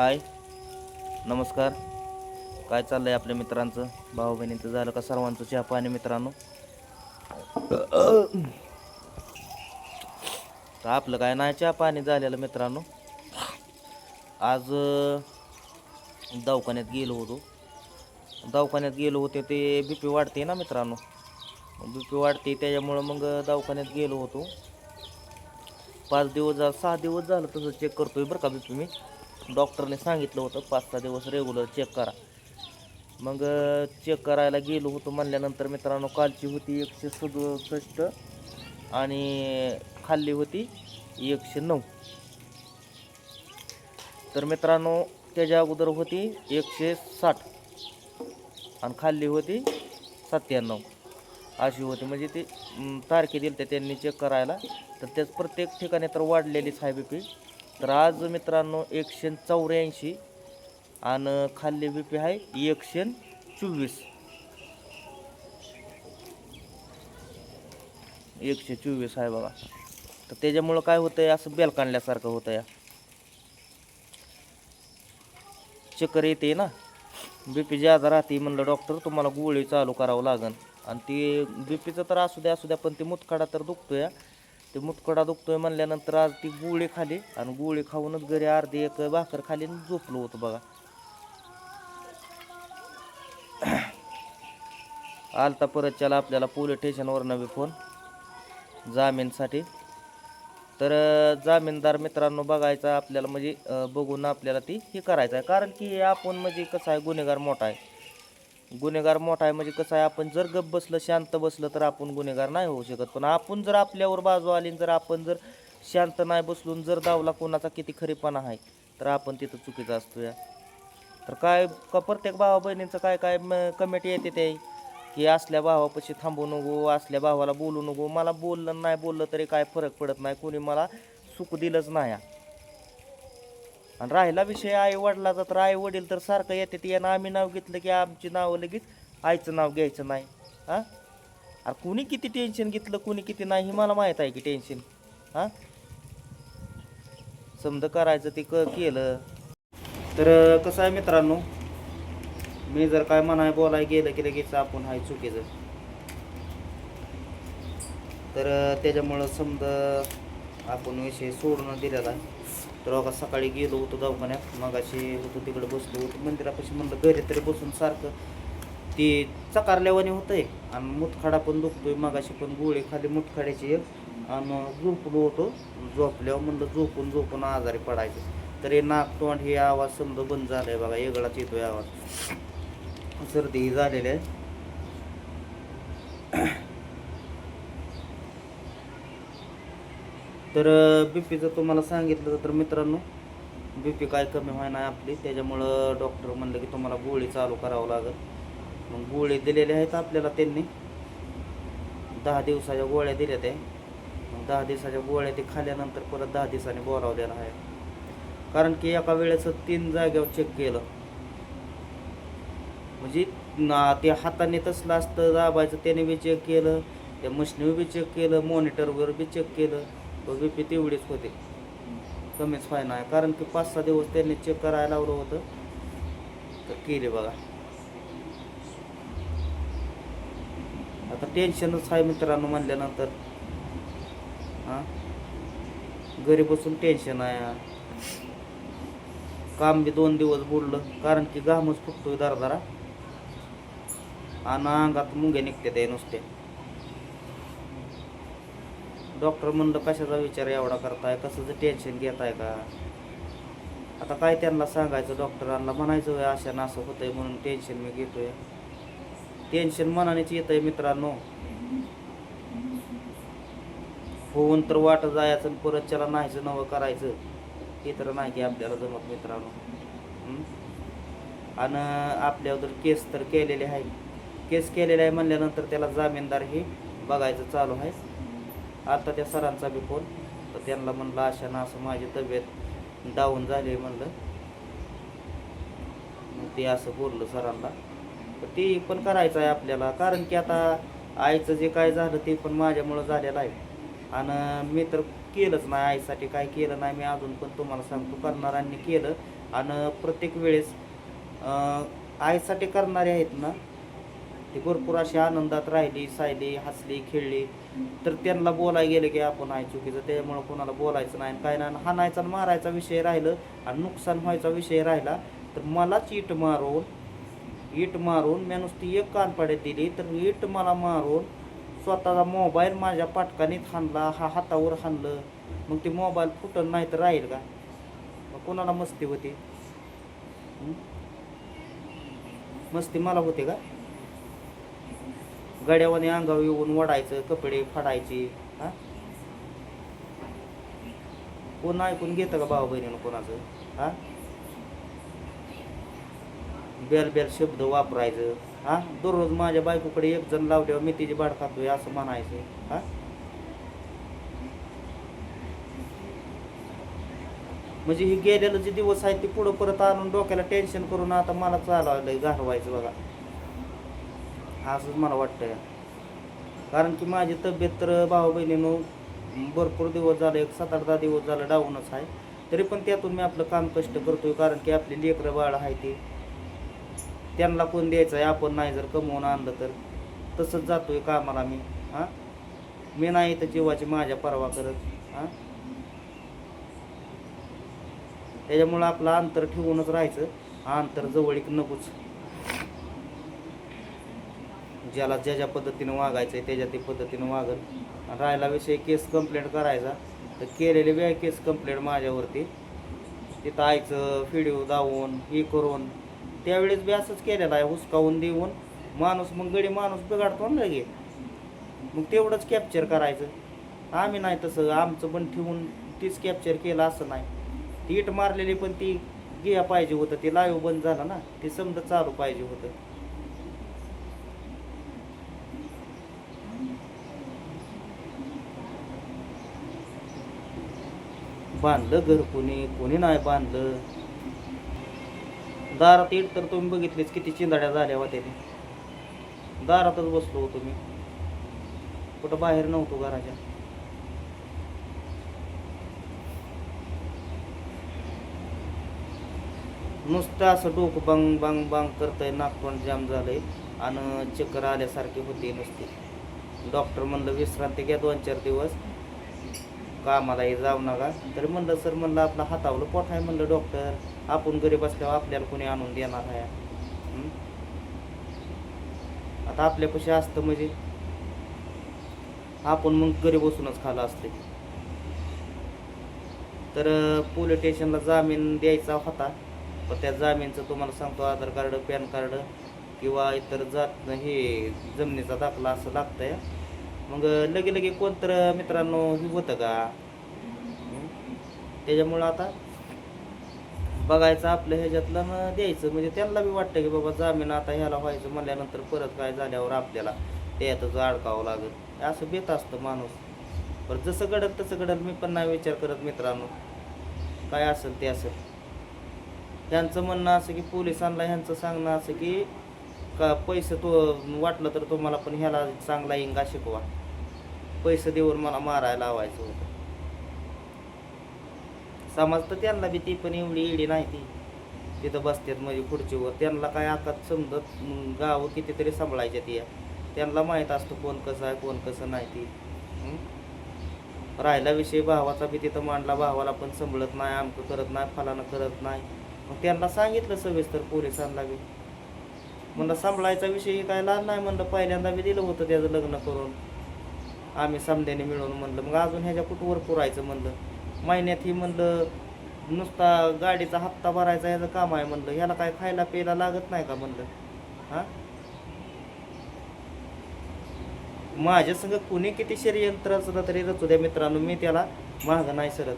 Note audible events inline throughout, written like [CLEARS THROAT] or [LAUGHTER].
हाय. नमस्कार. काय चाललं आहे आपल्या मित्रांचं? भाऊ बहिणीचं झालं का सर्वांचं चहा पाणी मित्रांनो? तर आपलं काय नाही चहा पाणी झालेलं मित्रांनो. आज दवाखान्यात गेलो होतो. दवाखान्यात गेलो होते ते बी पी वाढते ना मित्रांनो? बी पी वाढते त्याच्यामुळं मग दवाखान्यात गेलो होतो. पाच दिवस झालं सहा दिवस झालं तसं चेक करतोय बरं का बी पी मी. डॉक्टरने सांगितलं होतं पाच सहा दिवस रेग्युलर चेक करा. मग चेक करायला गेलो होतो म्हणल्यानंतर मित्रांनो कालची होती एकशे सदुसष्ट आणि खाल्ली होती एकशे नऊ. तर मित्रांनो त्याच्या अगोदर होती एकशे साठ आणि खाल्ली होती सत्त्याण्णव. अशी होती. म्हणजे ती तारखे दिली त्या त्यांनी चेक करायला. तर त्याच प्रत्येक ठिकाणी तर वाढलेलीच आहे बी पी तर आज मित्रांनो एकशे चौऱ्याऐंशी आणि खाल्ली बी पी आहे एकशे चोवीस. एकशे चोवीस आहे बघा. तर त्याच्यामुळं काय होतं आहे असं बेल काढल्यासारखं होतं या चक्कर येते ना. बी पी ज्यादा राहते म्हणलं डॉक्टर तुम्हाला गोळी चालू करावं लागेल आणि ती बी पीचं तर असू द्या असू द्या पण ती मुतखडा तर दुखतोय. ते मुतखडा दुखतोय म्हणल्यानंतर आज ती गोळी खाली आणि गोळी खाऊनच घरी अर्धी एक भाकर खाली आणि झोपलो होतो बघा. [CLEARS THROAT] आलता परत त्याला आपल्याला पोलीस स्टेशनवर नवे फोन. जामीनसाठी. तर जामीनदार मित्रांनो बघायचा आपल्याला म्हणजे बघून आपल्याला ती हे करायचं आहे कारण की हे आपण म्हणजे कसं आहे गुन्हेगार मोठा आहे. गुन्हेगार मोठा आहे म्हणजे कसं आहे आपण जर गप बसलं शांत बसलं तर आपण गुन्हेगार नाही होऊ शकत. पण आपण जर आपल्यावर बाजू आली जर आपण जर शांत नाही बसलून जर दावला कोणाचा किती खरीपणा आहे तर आपण तिथं चुकीचं असतो या तर काय का प्रत्येक भावा बहिणींचं काय काय कमेटी येते ते? की असल्या भावापाशी थांबू नको असल्या भावाला बोलू नको. मला बोललं नाही बोललं तरी काय फरक पडत नाही. कोणी मला सुख दिलंच नाही. आणि राहिला विषय आई वडिलाचा तर आई वडील तर सारखं येते ते यानं आम्ही नाव घेतलं की आमची नावं लगेच आईचं नाव घ्यायचं नाही. हां? अरे कुणी किती टेन्शन घेतलं कुणी किती नाही हे मला माहीत आहे की टेन्शन हां? समजा करायचं ते क केलं. तर कसं आहे मित्रांनो? मी जर काय म्हणाय बोलाय गेलं की लगेच आपण हाय चुकीचं. तर त्याच्यामुळं समजा आपण विषय सोडून दिलेला आहे. तर बघा सकाळी गेलो होतो दवाखान्यात. मगाशी होतो तिकडे बसलो होतो. मंदिरापाशी म्हणलं घरी तरी बसून सारखं. ती चकारल्यावानी आहे आणि मुतखडा पण दुखतोय. मगाशी पण गोळी खाली मुतखड्याची एक. आणि झोपलो होतो. झोपल्यावर म्हणलं झोपून झोपून आजारी पडायचं. तर हे नाक तोंड हे आवाज समजा बंद झालाय बघा. एगळाच येतोय आवाज. सर्दी ही झालेली आहे. तर बी पीचं तुम्हाला सांगितलं तर मित्रांनो बी पी काय कमी व्हाय आपली. त्याच्यामुळं डॉक्टर म्हणलं की तुम्हाला गोळी चालू करावं लागेल. मग गोळी दिलेल्या आहेत आपल्याला त्यांनी. दहा दिवसाच्या गोळ्या दिल्या त्या. मग दहा दिवसाच्या गोळ्या ते खाल्ल्यानंतर परत दहा दिवसांनी बोलावलेलं आहे. कारण की एका वेळेस तीन जाग्यावर चेक केलं. म्हणजे ना ते हाताने तसलं असतं दाबायचं त्याने बी चेक केलं. त्या मशीनवर बी चेक केलं मॉनिटरवर बी चेक केलं. तो बी पी तेवढीच होते. कमीच फायन आहे कारण की पाच सहा दिवस त्यांनी चेक करायला लावलं होतं. तर केले बघा. आता टेन्शनच आहे मित्रांनो म्हणल्यानंतर. हां? घरी बसून टेन्शन आहे काम बी दोन दिवस बुडलं. कारण की घामच फुटतोय दरदरा आणि अंगात मुंगे निघते ते नुसते डॉक्टर म्हणलं कशाचा विचार एवढा करताय? कसं टेन्शन घेताय का? आता काय त्यांना सांगायचं? डॉक्टरांना म्हणायचं "होय, अशा ना असं होतंय म्हणून टेन्शन मी घेतोय. टेन्शन मनानेच येत आहे मित्रांनो. होऊन तर वाट जायचं आणि परत त्याला नाहीचं नवं करायचं. हे तर नाही की आपल्याला जमत मित्रांनो. आणि आपल्यावर केस तर केलेले आहे. केस केलेले आहे म्हणल्यानंतर त्याला जामीनदार हे बघायचं चालू आहे. आता त्या सरांचा बी फोन. तर त्यांना म्हणलं अशा ना असं माझी तब्येत डाऊन झाली म्हणलं. मग ते असं बोललं सरांना. तर ते पण करायचं आहे आपल्याला. कारण की आता आईचं जे काय झालं ते पण माझ्यामुळं झालेलं आहे. आणि मी तर केलंच नाही आईसाठी. काय केलं नाही मी अजून पण तुम्हाला सांगतो. करणाऱ्यांनी केलं. आणि प्रत्येक वेळेस आईसाठी करणारे आहेत ना ती भरपूर अशी आनंदात राहिली सायली हसली खेळली. तर त्यांना बोलायला गेलं की आपण आहे चुकीचं त्यामुळं कोणाला बोलायचं नाही. आणि काय नाही हाणायचा आणि मारायचा विषय राहिलं आणि नुकसान व्हायचा विषय राहिला तर मलाच इट मारून इट मारून मी नुसती एक कानपाड्यात दिली तर इट मला मारून स्वतःचा मोबाईल माझ्या पाटकानीत हाणला हा हातावर हाणलं. मग ते मोबाईल फुटल नाही तर राहील का? मग कोणाला मस्ती होती? मस्ती मला होते का? गड्यावाने अंगावर येऊन ओढायचं कपडे फाडायचे हा? कोण ऐकून घेतं का भाऊ बहिणीनं कोणाचं हा? बेल बेल शब्द वापरायचं हा? दररोज माझ्या बायकोकडे एक जण लावल्यावर मी तिची भाड खातोय असं म्हणायचं हा? म्हणजे हे गेलेलं जे दिवस आहेत ते पुढं परत आणून डोक्याला टेन्शन करून आता मला चालवायला घालवायचं बघा. असंच मला वाटतंय. कारण की माझी तब्येत तर भाऊ बहिणीनं भरपूर दिवस झाले एक सात आठ दहा दिवस झालं डाऊनच आहे. तरी पण त्यातून मी आपलं काम कष्ट करतोय कारण की आपली लेकरं बाळ आहे ते. त्यांना कोण द्यायचं आहे? आपण नाही जर कमवून आणलं तर. तसंच जातोय कामाला मी हां? मी नाही तर जीवाची माझ्या परवा करत हां? त्याच्यामुळं आपलं अंतर ठेवूनच राहायचं. अंतर जवळीक नकोच. ज्याला ज्या ज्या पद्धतीनं वागायचं आहे त्याच्या ते पद्धतीनं वागत आणि राहिला विषय केस कंप्लेंट करायचा तर केलेले वेळ केस कंप्लेंट माझ्यावरती. तिथं आईचं फिडिओ दावून हे करून. त्यावेळेस बी असंच केलेलं आहे हुसकावून देऊन. माणूस मग गडी माणूस बिघाडतो ना लगे. मग तेवढंच कॅप्चर करायचं. आम्ही नाही तसं आमचं पण ठेवून तीच कॅप्चर केलं असं नाही. ती इट मारलेली पण ती घ्या पाहिजे होतं ते लाईव्ह बंद झालं ना ते समजा चालू पाहिजे होतं. बांधलं घर कोणी कोणी नाही बांधलं. दारात येत तर तुम्ही बघितलीच किती चिंदाड्या झाल्या होत्या ते दारातच बसलो होतो मी. कुठं बाहेर नव्हतो घराच्या. नुसतं असं डोकं बांग बांग बांग करतंय नागपण जाम झालंय. आणि चक्कर आल्यासारखी होते नुसते. डॉक्टर म्हणलं विश्रांती घ्या दोन चार दिवस. कामालाही जाऊ नका. तरी म्हणलं सर म्हणलं आपलं हातावलं पोट आहे म्हणलं डॉक्टर. आपण गरीब असल्यावर आपल्याला कोणी आणून देणार आहे? आता आपल्यापाशी असतं म्हणजे? आपण मग घरी बसूनच खालं असते तर पोलीस स्टेशनला जामीन द्यायचा होता. पण त्या जामीनचं तुम्हाला सांगतो आधार कार्ड पॅन कार्ड किंवा इतर जात हे जमिनीचा दाखला असं लागतं आहे मग लगे लगे कोणतर मित्रांनो हे होतं का? त्याच्यामुळं आता बघायचं आपलं ह्याच्यातलं न द्यायचं. म्हणजे त्यांना बी वाटतं की बाबा जामीन आता ह्याला व्हायचं म्हणल्यानंतर परत काय झाल्यावर आपल्याला त्यातच अडकावं लागत असं बेत असतं माणूस. पण जसं घडल तसं घडल. मी पण नाही विचार करत मित्रांनो. काय असेल ते असेल. त्यांचं म्हणणं असं की पोलिसांना ह्यांचं सांगणं असं की का पैसे तो वाटलं तर तुम्हाला पण ह्याला चांगला इंगा शिकवा. पैसे देऊन मला मारायला लावायचं. होतं समाज तर त्यांना बी ती पण एवढी इडी नाही ती. तिथं बसतात म्हणजे खुर्चीवर त्यांना काय आकात समजत म, गावं कितीतरी सांभाळायच्या ती त्यांना माहीत असतं कोण कसं आहे कोण कसं नाही ती. राहिला विषय भावाचा बी तिथं मांडला भावाला पण संभळत नाही आमकं करत नाही फलानं करत नाही. मग त्यांना सांगितलं सविस्तर पोलिसांना बी. म्हणलं सांभाळायचा विषय काय लहान नाही? म्हणलं पहिल्यांदा बी दिलं होतं त्याचं लग्न करून. आम्ही समध्याने मिळून म्हणलं. मग अजून ह्याच्या कुठवर पुरायचं म्हणलं. महिन्यात ही म्हणलं नुसता गाडीचा हप्ता भरायचा ह्याचं काम आहे म्हणलं. ह्याला काय खायला प्यायला लागत नाही का म्हणलं? हां? माझ्या संग कुणी किती षडयंत्र असलं तरी रचू द्या मित्रांनो मी त्याला मागं नाही सरत.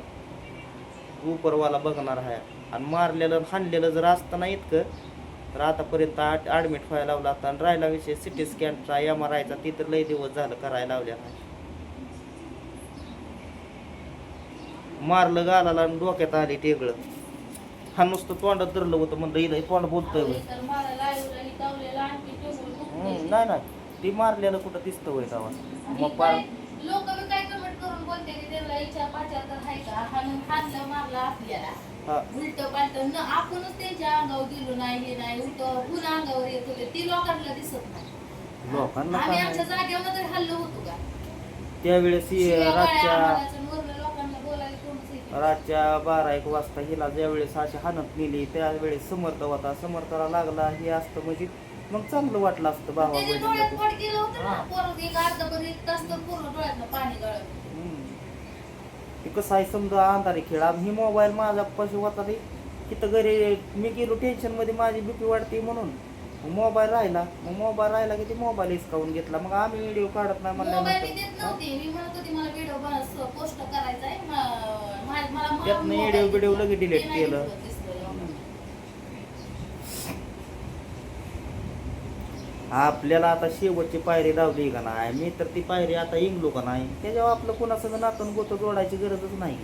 उपरवाला बघणार आहे. आणि मारलेलं हाणलेलं जर असताना इतकं तर आतापर्यंत आठ ॲडमिट व्हायला लावला असता आणि राहिला विषय सिटी स्कॅनचा एम आर आयचा ती तर लई दिवस झालं करायला लावल्या. मारलं गालाला आणि डोक्यात आली टेगळं. हा नुसतं तोंडात धरलं होतं म्हणलं हे तोंड बोलतोय नाही नाही. ती मारलेलं कुठं दिसतं होय तेव्हा मग पार लोक बी काय कमेंट करून बोलतात म्हणते की त्याला इच्छा पाचार तर आहे का? हाणून हाणलं मारलं आपल्याला. उलट पालट न आपणच त्यांच्या अंगावर गेलो नाही हे नाही उलट पुन्हा अंगावर येत होते. ती लोकांना दिसत नाही. लोकांना आम्ही काय आमच्या जागेवर तरी हल्लो होतो का? त्यावेळेस रातच्या बारा एक वाजता हिला ज्यावेळेस अशी हाणत नेली त्यावेळेस समर्थ होता. समर्थाला लागला हे असतं म्हणजे मग चांगलं वाटलं असतं भावा ते. कसं आहे समजा अंधारी खेळ आम्ही ही मोबाईल माझ्या पाशी होता ते तिथं घरी मी गेलो टेन्शनमध्ये माझी भीती वाटते म्हणून मोबाईल राहिला मग मोबाईल राहिला की ते मोबाईल हिसकावून घेतला मग आम्ही व्हिडिओ काढत नाही मोबाईल मी म्हणल्यानंतर देत नव्हते मी म्हणत होती मला व्हिडिओ पोस्ट करायचा आहे मला त्यातनं व्हिडिओ. बिडिओ लगेच नाही केलं. दिसत दिसलं एवढं. आपल्याला आता शेवटची पायरी लावली का नाही? मी तर ती पायरी आता इंगलो का नाही? त्याच्यावर आपलं कुणासंग नातून गोतं जोडायची गरजच नाही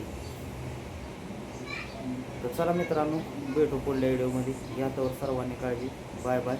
तर चला मित्रांनो भेटू पुढल्या व्हिडिओमध्ये यातवर सर्वांनी काळजी. Bye bye.